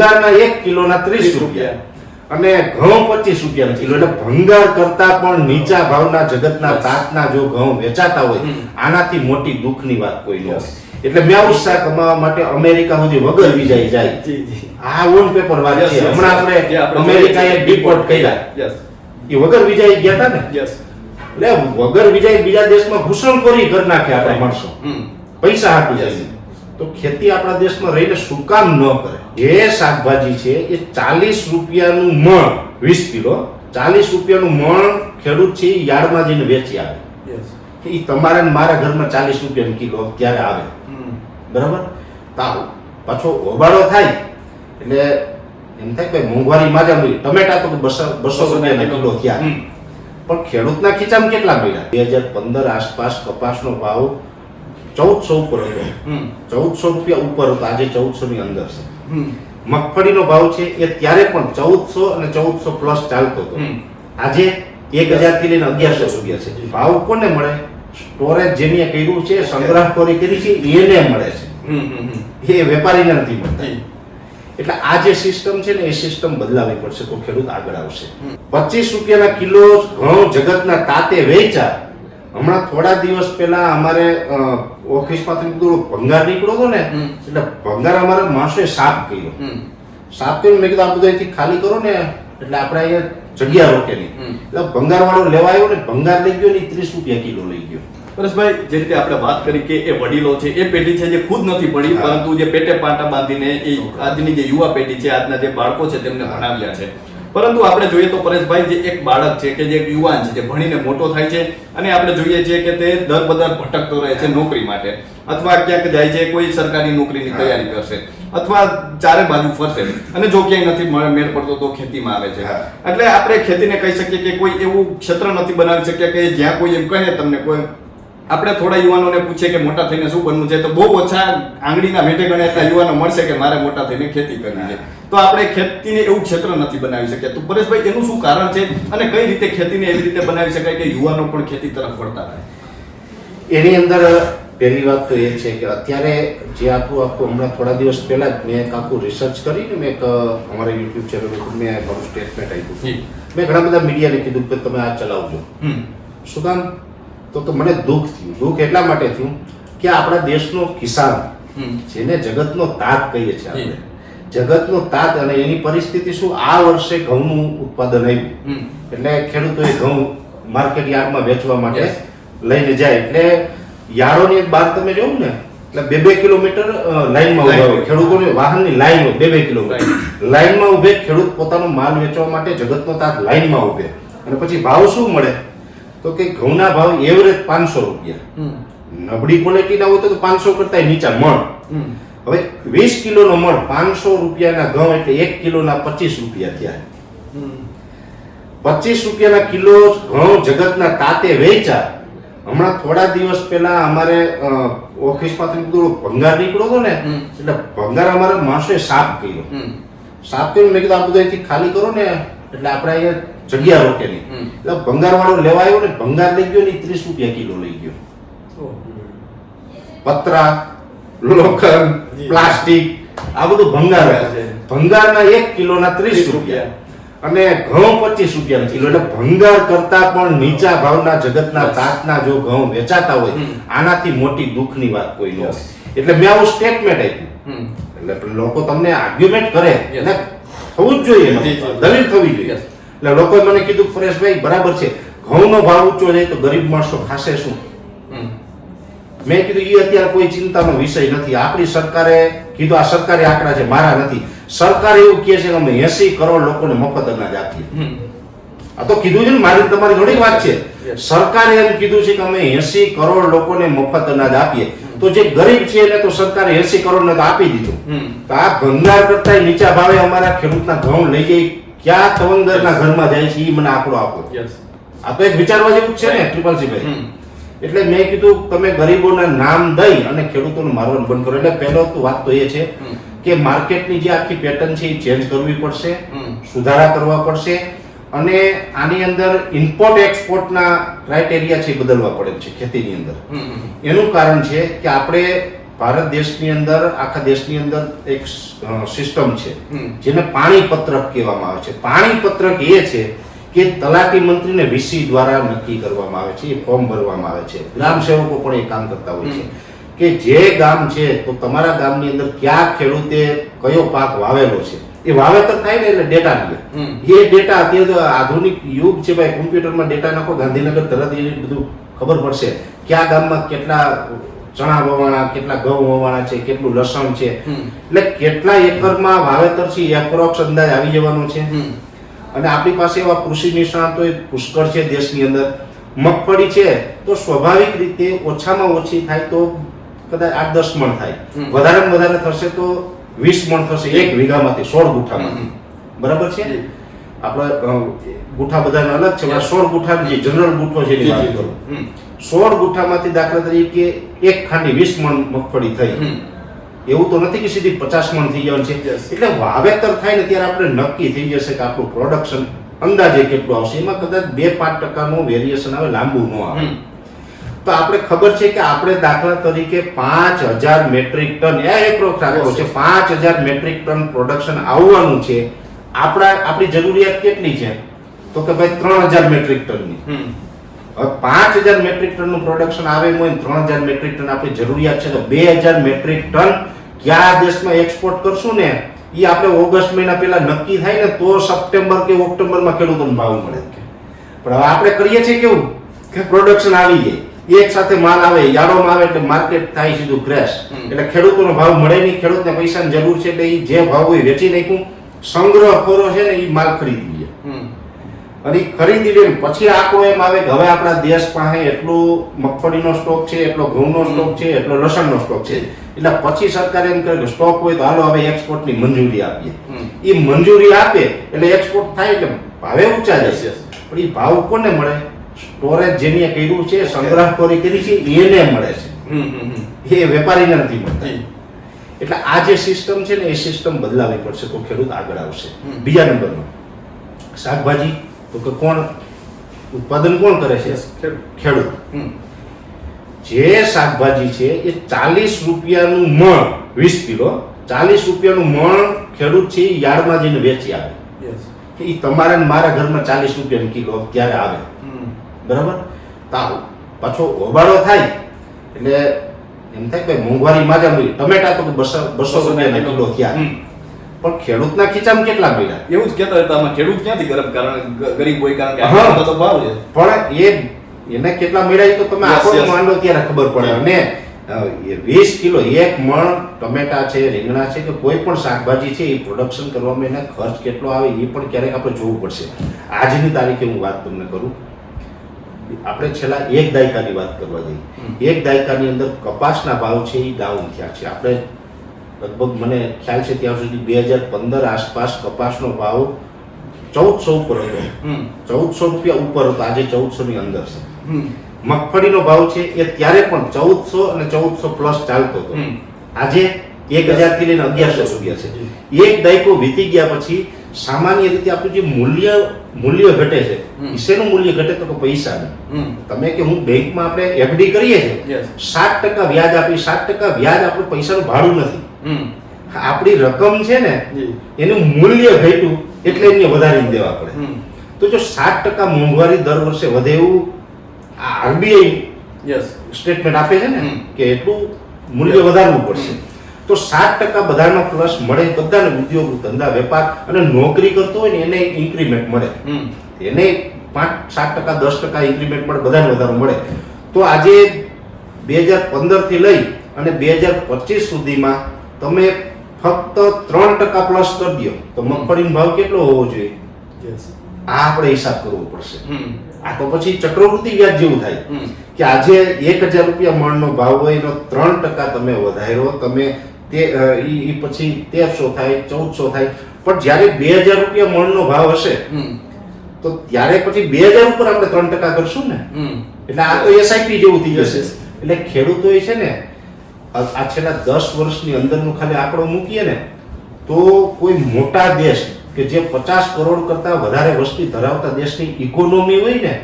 ભંગારના એક કિલોના ત્રીસ રૂપિયા. અને ઘઉં પચીસ રૂપિયા કિલો. એટલે ભંગાર કરતા પણ નીચા ભાવના જગતના તાતના જો ઘઉં વેચાતા હોય આનાથી મોટી દુઃખની વાત કોઈ ન એટલે મેં શાક કમાવા માટે અમેરિકા સુધી વગર વિજાઈ જાય. આ ઓન પેપર વાત છે હમણાં આપણે અમેરિકાએ ડિપોર્ટ કર્યા. એ વગર વિજાઈ ગયા હતા ને? એટલે વગર વિજાઈ બીજા દેશમાં ઘૂસણખોરી કરી નાખે આપણે માણસો. પૈસા આપી Yes. તો ખેતી આપણા દેશમાં રહીને શું કામ ન કરે? જે શાકભાજી છે એ ચાલીસ રૂપિયાનું મણ વીસ કિલો ચાલીસ રૂપિયાનું મણ ખેડૂત છે એ યાર્ડમાં જઈને વેચી આવે. એ તમારા ને મારા ઘરમાં ચાલીસ રૂપિયાનું કિલો ત્યારે આવે? બરાબર? તાવ પાછો ઓબાળો થાય. એટલે એમ થાય કે મોંઘવારી માજા મળી. ટમેટા તો બસો બસો રૂપિયાના કિલો થયા. પણ ખેડૂતના ખીચામાં કેટલા મળ્યા? બે હજાર પંદર આસપાસ કપાસનો ભાવ ચૌદસો ઉપર હતો. ચૌદસો રૂપિયા ઉપર હતો. આજે ચૌદસો ની અંદર છે. મગફળીનો ભાવ છે એ ત્યારે પણ ચૌદસો અને ચૌદસો પ્લસ ચાલતો હતો. આજે એક હજારથી લઈને અગિયારસો રૂપિયા છે. ભાવ કોને મળે? સ્ટોરેજ જેની કર્યું છે સંગ્રહખોરી કરી છે એને મળે છે. એ વેપારીને નથી મળતા. એટલે આ જે સિસ્ટમ છે ને એ સિસ્ટમ બદલાવી પડશે તો ખેડૂત આગળ આવશે. પચીસ રૂપિયાના કિલો ઘઉં જગતના તાતે વેચા હમણાં થોડા દિવસ પહેલા અમારે ઓફિસ ઓફિસમાંથી થોડો ભંગાર નીકળ્યો હતો ને એટલે ભંગાર અમારે માણસોએ સાફ કર્યો. સાફ કર્યો મેં કીધું આ બધું અહીંથી ખાલી કરો ને એટલે આપણે અહીંયા જગ્યા રોકેલી એટલે ભંગાર વાળો લેવા આવ્યો ને ભંગાર લઈ ગયો ને ત્રીસ રૂપિયા કિલો લઈ ગયો. પરેશભાઈ જે રીતે આપણે વાત કરી કે એ વડીલો છે એ પેઢી છે જે ખુદ નથી પડી પરંતુ જે પેટે પાટા બાંધીને એ આજની જે યુવા પેઢી છે આજના જે બાળકો છે તેમને ભણાવ્યા છે. પરંતુ આપણે જોઈએ તો પરેશભાઈ જે એક બાળક છે કે જે એક યુવાન છે જે ભણીને મોટો થાય છે અને આપણે જોઈએ છીએ કે તે દર બદર ભટકતો રહે છે નોકરી માટે અથવા ક્યાંક જાય છે કોઈ સરકારી નોકરીની તૈયારી કરશે અથવા ચારે બાજુ ફરશે અને જો ક્યાંય નથી મળે- પડતો તો ખેતીમાં આવે છે. એટલે આપણે ખેતીને કહી શકીએ કે કોઈ એવું ક્ષેત્ર નથી બનાવી શક્યા કે જ્યાં કોઈ એમ કહે તમને કોઈ આપણે થોડા યુવાનોને પૂછીએ કે મોટા થઈને શું બનવું છે? તો બહુ ઓછા આંગળીના ગણે એટલા યુવાનો મળશે કે મારે મોટા થઈને ખેતી કરવી છે. તો આપણે ખેતીને એવું ક્ષેત્ર નથી બનાવી શક્યા તો પરેશભાઈ એનું શું કારણ છે? અને કઈ રીતે ખેતીને એવી રીતે બનાવી શકાય કે યુવાનો પણ ખેતી તરફ વળતા થાય એની અંદર પહેલી વાત તો એ છે કે અત્યારે જે આખું આખું હમણાં થોડા દિવસ પહેલા જ મેં એક આખું રિસર્ચ કરીને મેં એક અમારા યુટ્યુબ ચેનલ ઉપર મેં મારું સ્ટેટમેન્ટ આપ્યું. મેં ઘણા બધા મીડિયાને કીધું કે તમે આ ચલાવજો. શું કામ તો તો મને દુઃખ થયું. દુઃખ એટલા માટે થયું કે આપણા દેશનો કિસાન જેને જગતનો તાત કહીએ છીએ આપણે. જગતનો તાત અને એની પરિસ્થિતિ શું? આ વર્ષે ઘઉંનું ઉત્પાદન આવ્યું. એટલે ખેડૂતોએ ઘઉં માર્કેટ યાર્ડમાં વેચવા માટે લઈને જાય. એટલે યાર્ડોની બહાર તમે જોવું ને એટલે બે બે કિલોમીટર લાઈનમાં ઊભા હોય. ખેડૂતોની વાહનની લાઈન હોય બે બે કિલોમીટર. લાઈનમાં ઉભે ખેડૂત પોતાનો માલ વેચવા માટે જગતનો તાત લાઈનમાં ઉભે અને પછી ભાવ શું મળે? તો કે ઘઉંના ભાવ એવરેજ પાંચસો રૂપિયા. નબળી ક્વોલિટીના હોય તો પાંચસો કરતા નીચા મણ. હવે વીસ કિલોનો મણ પાંચસો રૂપિયાના ઘઉં એટલે એક કિલોના પચીસ રૂપિયા થયા. પચીસ રૂપિયાના કિલો ઘઉં જગતના તાતે વેચા હમણાં થોડા દિવસ પહેલા અમારે ઓફિસમાંથી બધું ભંગાર નીકળ્યો હતો ને એટલે ભંગાર અમારે માણસોએ સાફ કર્યો. સાફ કર્યું મેં કીધું આ બધું અહીંથી ખાલી કરો ને એટલે આપણે અહીંયા જગ્યા રોકે નહીં એટલે ભંગાર વાળો લેવા આવ્યો ને ભંગાર લઈ ગયો ને ત્રીસ રૂપિયા કિલો લઈ ગયો. પતરા લોખંડ પ્લાસ્ટિક આ બધું ભંગાર છે. ભંગારના એક કિલોના ત્રીસ રૂપિયા. અને ઘઉં પચીસ રૂપિયા કિલો. એટલે ભંગાર કરતા પણ નીચા ભાવના જગતના. તાતના જો ઘઉં વેચાતા હોય આનાથી મોટી દુઃખની વાત કોઈ ન હોય. એટલે મેં આવું સ્ટેટમેન્ટ આપ્યું. એટલે લોકો તમને આર્ગ્યુમેન્ટ કરે. Yes. થવું જ જોઈએ. દલીલ થવી જોઈએ. એટલે લોકોએ મને કીધું પરેશભાઈ બરાબર છે. ઘઉંનો ભાવ ઊંચો જાય તો ગરીબ માણસો ખાશે શું? મેં કીધું એ અત્યારે કોઈ ચિંતાનો વિષય નથી. આપણી સરકારે કીધું આ સરકારી આંકડા છે મારા નથી. સરકાર એવું કહે છે કે અમે એસી કરોડ લોકોને મફત અનાજ આપીએ. આ તો કીધું છે ને મારી તમારી થોડી વાત છે. સરકારે એમ કીધું છે કે અમે એસી કરોડ લોકોને મફત અનાજ આપીએ. તો જે ગરીબ છે એને તો સરકારે એસી કરોડ ને તો આપી દીધું. તો આ ભંગાર કરતા નીચા ભાવે અમારા ખેડૂતના ઘઉં લઈ જઈ ક્યાં તવંગરના ઘરમાં જાય છે એ મને આંકડો આપો. આ તો એક વિચારવા જેવું છે ને ટ્રિપલસીભાઈ. એટલે મેં કીધું તમે ગરીબોના નામ દઈ અને ખેડૂતોનું મારવાનું બંધ કરો. એટલે પહેલો તો વાત તો એ છે કે માર્કેટની જે આખી પેટર્ન છે એ ચેન્જ કરવી પડશે સુધારા કરવા પડશે અને આની અંદર ઇમ્પોર્ટ એક્સપોર્ટના ક્રાઇટેરિયા છે એ બદલવા પડે છે ખેતીની અંદર. એનું કારણ છે કે આપણે ભારત દેશની અંદર આખા દેશની અંદર એક સિસ્ટમ છે. જેને પાણી પત્રક કહેવામાં આવે છે. પાણી પત્રક એ છે કે તલાટી મંત્રીને વીસી દ્વારા નક્કી કરવામાં આવે છે એ ફોર્મ ભરવામાં આવે છે. ગ્રામ સેવકો પણ એ કામ કરતા હોય છે. કે જે ગામ છે તો તમારા ગામની અંદર ક્યાં ખેડૂતે કયો પાક વાવેલો છે? એ વાવેતર થાય ને એટલે ડેટા લે એ ડેટા અત્યારે આધુનિક યુગ છે ભાઈ કોમ્પ્યુટરમાં ડેટા નાખો ગાંધીનગર તરત એ બધું ખબર પડશે. કયા ગામમાં કેટલા ચણા વવાણા કેટલા ઘઉં વવાણા છે કેટલું લસણ છે. એટલે કેટલા એકરમાં વાવેતર છે એપ્રોક્સ અંદાજ આવી જવાનો છે. અને આપણી પાસે એવા કૃષિ નિષ્ણાતો એ પુષ્કળ છે દેશની અંદર. મગફળી છે તો સ્વાભાવિક રીતે ઓછામાં ઓછી થાય તો કદાચ આઠ દસ મણ થાય. વધારે વધારે થશે તો વીસ મણ થશે એક વીઘામાંથી સોળ ગુઠામાંથી. બરાબર છે. આપણે ગુઠા બધાને અલગ છે સોળ ગુઠા જે જનરલ ગુઠો છે. સોળ ગુઠામાંથી દાખલા તરીકે એક ખાંડી વીસ મણ મગફળી થઈ. એવું તો નથી કે સીધી પચાસ મણ થઈ જવાનું છે. એટલે વાવેતર થાય ને ત્યારે આપણે નક્કી થઈ જશે કે આપણું પ્રોડક્શન અંદાજે કેટલું આવશે. એમાં કદાચ બે પાંચ ટકાનું વેરિએશન આવે લાંબુ ન આવે. તો આપણે ખબર છે કે આપણે દાખલા તરીકે પાંચ હજાર મેટ્રિક ટન એ એપ્રોક્સ રાખ્યો છે. પાંચ હજાર મેટ્રિક ટન પ્રોડક્શન આવવાનું છે. આપણા આપણી જરૂરિયાત કેટલી છે? તો કે ભાઈ ત્રણ હજાર મેટ્રિક ટનની. હવે પાંચ હજાર મેટ્રિક ટનનું પ્રોડક્શન આવે એમ હોય ત્રણ હજાર મેટ્રિક ટન આપણી જરૂરિયાત છે તો બે હજાર મેટ્રિક ટન કયા દેશમાં એક્સપોર્ટ કરશું ને એ આપણે ઓગસ્ટ મહિના પહેલા નક્કી થાય ને તો સપ્ટેમ્બર કે ઓક્ટોબરમાં ખેડૂતોને ભાવ મળે પણ હવે આપણે કરીએ છીએ કેવું કે પ્રોડક્શન આવી જાય એક સાથે માલ આવે યાર્ડોમાં આવે એટલે માર્કેટ થાય સીધું ક્રેશ. એટલે ખેડૂતોનો ભાવ મળે નહીં ખેડૂતને પૈસાની જરૂર છે એટલે એ જે ભાવ હોય વેચી નાખ્યું. સંગ્રહ કરો છે ને એ માલ ખરીદી લે. અને ખરીદી લે પછી આંકડો એમ આવે કે હવે આપણા દેશ પાસે એટલું મગફળીનો સ્ટોક છે એટલો ઘઉંનો સ્ટોક છે એટલો લસણનો સ્ટોક છે. એટલે પછી સરકાર એમ કરે કે સ્ટોક હોય તો હાલો હવે એક્સપોર્ટની મંજૂરી આપીએ. એ મંજૂરી આપે એટલે એક્સપોર્ટ થાય એટલે ભાવે ઊંચા જશે પણ એ ભાવ કોને મળે? સ્ટોરેજ જેને કર્યું છે સંગ્રહખોરી કરી છે એને મળે. છે. એ વેપારીને નથી મળતા. એટલે આ જે સિસ્ટમ છે ને એ સિસ્ટમ બદલાવી પડશે તો ખેડૂત આગળ આવશે. બીજા નંબરનો શાકભાજી તો કે કોણ ઉત્પાદન કોણ કરે છે? ખેડૂત. જે શાકભાજી છે એ ચાલીસ રૂપિયાનું મણ વીસ કિલો ચાલીસ રૂપિયાનું મણ ખેડૂત છે એ યાર્ડમાં જઈને વેચી આવે. એ તમારા મારા ઘરમાં ચાલીસ રૂપિયાનું કિલો ક્યારે આવે. બરાબર? તાવ પાછો હોબાળો થાય એટલે એમ થાય કે મોંઘવારી માજા મળી ટમેટા તો બસો બસો રૂપિયાના કિલો. થયા. પણ ખેડૂતના ખીચામાં કેટલા મળ્યા એવું જ કહેતા હતા આમાં ખેડૂત ક્યાંથી ગરમ કારણ ગરીબ હોય કારણ કે હા. તો ભાવ છે. પણ એ એને કેટલા મળ્યા તો તમે આંકડો માંડો ત્યારે ખબર પડે. અને વીસ કિલો એક મણ ટમેટા છે રીંગણા છે કે કોઈ પણ શાકભાજી છે એ પ્રોડક્શન કરવામાં એને ખર્ચ કેટલો આવે એ પણ ક્યારેક આપણે જોવું પડશે. આજની તારીખે હું વાત તમને કરું. આપણે છેલ્લા એક દાયકાની વાત કરવા. જઈએ. એક દાયકાની અંદર કપાસના ભાવ છે એ ડાઉન થયા છે. આપણે લગભગ મને ખ્યાલ છે ત્યાં સુધી બે હજાર પંદર આસપાસ કપાસનો ભાવ ચૌદસો ઉપર હતો. હમ. ચૌદસો રૂપિયા ઉપર હતો. આજે ચૌદસો ની અંદર છે. મગફળીનો ભાવ છે એ ત્યારે પણ ચૌદસો અને ચૌદસો પ્લસ ચાલતો હતો. આજે એક હજારથી લઈને અગિયારસો રૂપિયા છે. એક દાયકો વીતી ગયા પછી સામાન્ય રીતે આપણું જે મૂલ્ય મૂલ્ય ઘટે છે. શેનું મૂલ્ય ઘટે તો પૈસા પૈસાનું તમે કે હું બેંકમાં આપણે એફડી કરીએ છીએ? સાત ટકા વ્યાજ આપી સાત ટકા વ્યાજ આપણું પૈસાનું ભાડું નથી. આપણી રકમ છે ને એનું મૂલ્ય ઘટ્યું એટલે એમને વધારી દેવા પડે. તો જો સાત ટકા મોંઘવારી દર વર્ષે વધે એવું આરબીઆઈ. સ્ટેટમેન્ટ આપે છે ને કે એટલું મૂલ્ય વધારવું પડશે. તો સાત ટકા બધાનો પ્લસ મળે બધાને ઉદ્યોગ ધંધા વેપાર અને નોકરી કરતો હોય ને એને ઇન્ક્રીમેન્ટ મળે. એને પાંચ સાત ટકા દસ ટકા ઇન્ક્રીમેન્ટ મળે બધાને વધારો મળે. તો આજે બે હજાર પંદરથી લઈ અને બે હજાર પચીસ સુધીમાં તમે ફક્ત ત્રણ ટકા પ્લસ કરી દો તો મગફળીનો ભાવ કેટલો હોવો જોઈએ? આ આપણે હિસાબ કરવો પડશે. આ તો પછી ચક્રવૃત્તિ વ્યાજ જેવું થાય. કે આજે એક હજાર રૂપિયા મણનો ભાવ હોય એનો ત્રણ ટકા તમે વધાર્યો તમે તે એ પછી તેરસો થાય ચૌદસો થાય. પણ જ્યારે બે હજાર રૂપિયા મણનો ભાવ હશે હમ. તો ત્યારે પછી બે હજાર ઉપર આપણે ત્રણ ટકા કરશું ને? એટલે આ તો એસઆઈપી જેવું થઈ જશે. એટલે ખેડૂતો છે ને આ છેલ્લા દસ વર્ષની અંદરનો ખાલી આંકડો મૂકીએ ને તો કોઈ મોટા દેશ કે જે પચાસ કરોડ કરતા વધારે વસ્તી ધરાવતા દેશની ઇકોનોમી હોય ને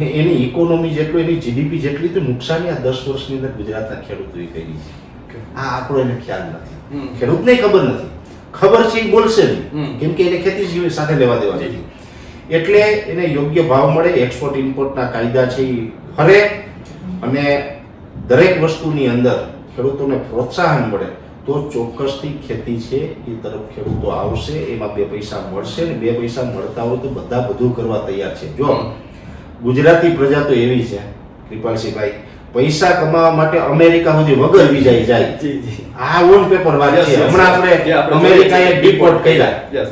એની ઇકોનોમી જેટલું એની જીડીપી જેટલી તો નુકસાની આ દસ વર્ષની અંદર ગુજરાતના ખેડૂતોએ કરી છે. આ આંકડો એને ખ્યાલ નથી. ખેડૂતને ખબર નથી. ખબર છે એ બોલશે. નહીં કેમ કે એને ખેતી જીવન સાથે લેવા દેવા નથી એટલે એને યોગ્ય ભાવ મળે એક્સપોર્ટ ઇમ્પોર્ટના કાયદા છે એ ફરે અને દરેક વસ્તુની અંદર ખેડૂતોને પ્રોત્સાહન મળે તો ચોક્કસથી ખેતી છે એ તરફ ખેડૂતો આવશે એમાં બે પૈસા મળશે ને બે પૈસા મળતા હોય તો બધા બધું કરવા તૈયાર છે. જો ગુજરાતી પ્રજા તો એવી છે કૃપાલસિંહભાઈ પૈસા કમાવા માટે અમેરિકા સુધી વગર વિજાઈ જાય. આ ઓન પેપર વાત છે હમણાં આપણે અમેરિકા આપણે અમેરિકાએ ડિપોર્ટ કર્યા.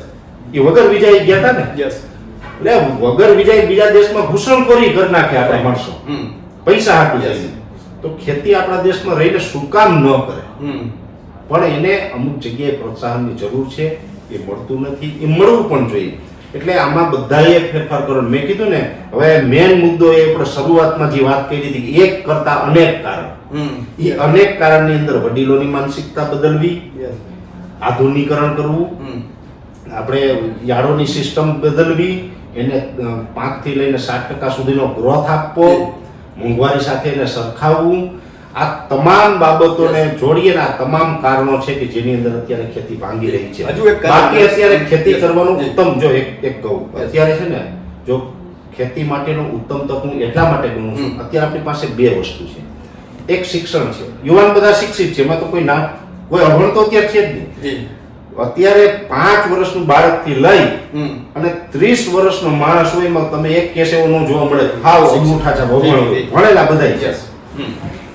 એ વગર વિજાઈ ગયા હતા ને? એટલે વગર વિજાઈ બીજા દેશમાં ઘૂસણખોરી કરી નાખે આપણે માણસો. પૈસા હાટું Yes. તો ખેતી આપણા દેશમાં રહીને શું કામ ન કરે? પણ એને અમુક જગ્યાએ પ્રોત્સાહનની જરૂર છે એ મળતું નથી એ મળવું પણ જોઈએ. એટલે આમાં બધાએ ફેરફાર કરો મેં કીધું ને હવે મેન મુદ્દો એ આપણે શરૂઆતમાં જે વાત કરી હતી કે એક કરતા અનેક કારણ. એ અનેક કારણની અંદર વડીલોની માનસિકતા બદલવી આધુનિકરણ કરવું આપણે યાળોની સિસ્ટમ બદલવી એને પાંચથી લઈને સાત ટકા સુધીનો ગ્રોથ આપવો મોંઘવારી સાથે એને સરખાવવું આ તમામ બાબતોને જોડીએ ને આ તમામ કારણો છે કે જેની અંદર અત્યારે ખેતી ભાંગી રહી છે. હજુ એક બાકી અત્યારે ખેતી કરવાનું ઉત્તમ જો એક એક કહું. અત્યારે છે ને જો ખેતી માટેનું ઉત્તમ તક હું એટલા માટે ગણું છું. અત્યારે આપણી પાસે બે વસ્તુ છે. એક શિક્ષણ છે. યુવાન બધા શિક્ષિત છે. એમાં તો કોઈ ના કોઈ અભણ તો અત્યારે છે જ નહીં. અત્યારે પાંચ વર્ષનું બાળકથી લઈ અને ત્રીસ વર્ષનો માણસ હોય એમાં તમે એક કેસ એવો ન જોવા મળે હાવ અંગૂઠા છે ભણેલા બધા યસ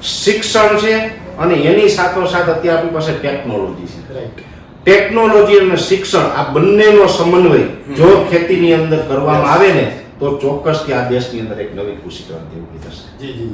શિક્ષણ છે અને એની સાથોસાથ અત્યારે આપણી પાસે ટેકનોલોજી છે. રાઈટ ટેકનોલોજી અને શિક્ષણ આ બંનેનો સમન્વય જો ખેતીની અંદર કરવામાં આવે ને તો ચોક્કસથી આ દેશની અંદર એક નવી કૃષિ ક્રાંતિ ઊભી થશે. જી જી.